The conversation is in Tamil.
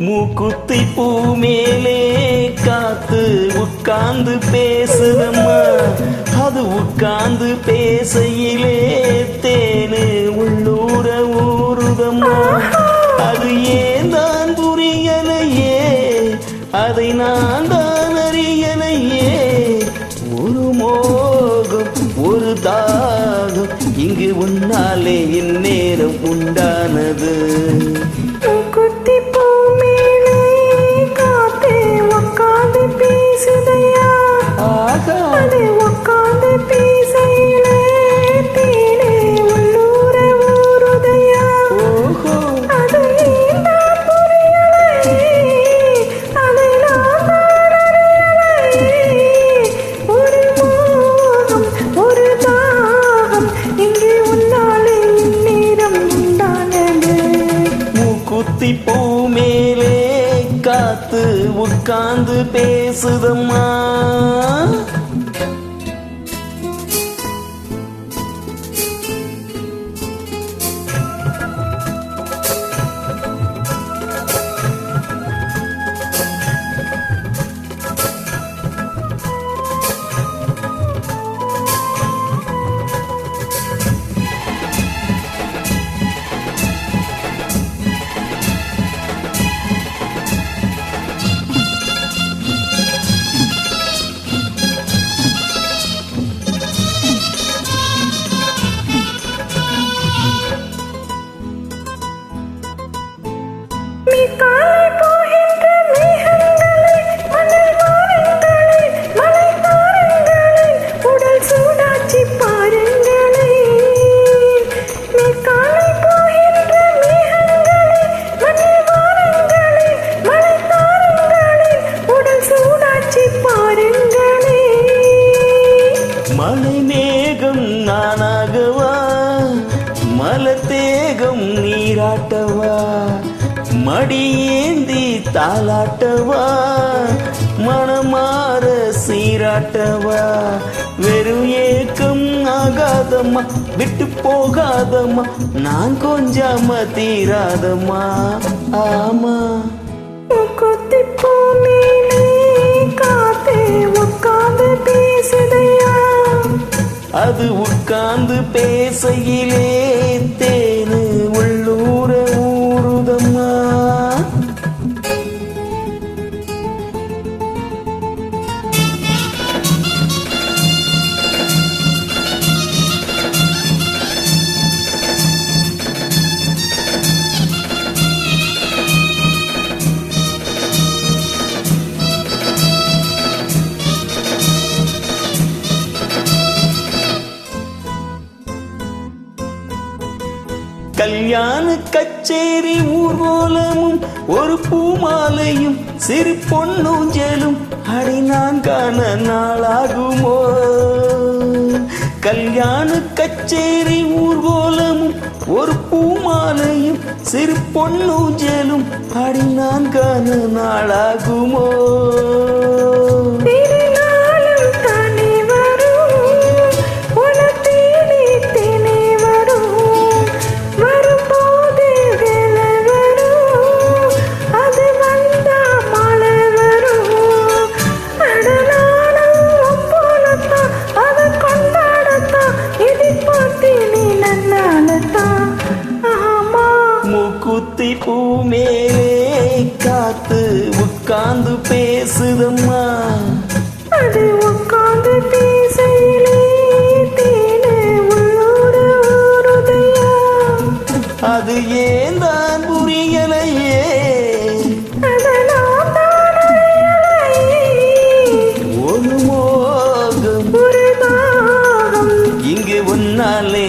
மூக்குத்தி பூ மேலே காத்து உட்கார்ந்து பேசுதம்மா. அது உட்கார்ந்து பேசையிலே தேனு உள்ளூர ஊறுதம்மா. அது ஏன் தான் புரியலையே? அதை நான் தான் அறியலையே. ஒரு மோகம் ஒரு தாகம் இங்கு உன்னாலே இந்நேரம் உண்டானது. குத்தி பூ மேலே காத்து உட்கார்ந்து பேசுதம்மா. மலை மேகம் நானாகவா? மலத்தேகம் நீராட்டவா? மடியேந்தி தாலாட்டவா மனமாற சீராட்டவா? வெறும் ஏக்கம் ஆகாதம்மா விட்டு போகாதம்மா நான் கொஞ்சாம தீராதம்மா. ஆமா. கொத்தி பூ மேலே காத்து உட்கார்ந்து பேசுதையா? அது உட்கார்ந்து பேசையிலே தேனு உள்ளூர கல்யாண கச்சேரி ஊர்வலமும் ஒரு பூமாலையும் சிறு பொன்னூஞ்சலும் அடி நான் காண நாளாகுமோ? கல்யாண கச்சேரி ஊர்கோலமும் ஒரு பூமாலையும் சிறு பொன்னூஞ்சலும் அடி நான் காண நாளாகுமோ? மூக்குத்தி பூ மேலே காத்து உட்கார்ந்து பேசுதம்மா. அது உட்கார்ந்து பேசையிலே அது ஏன் தான் புரியலையே. ஒரு மோகம். இங்கு உன்னாலே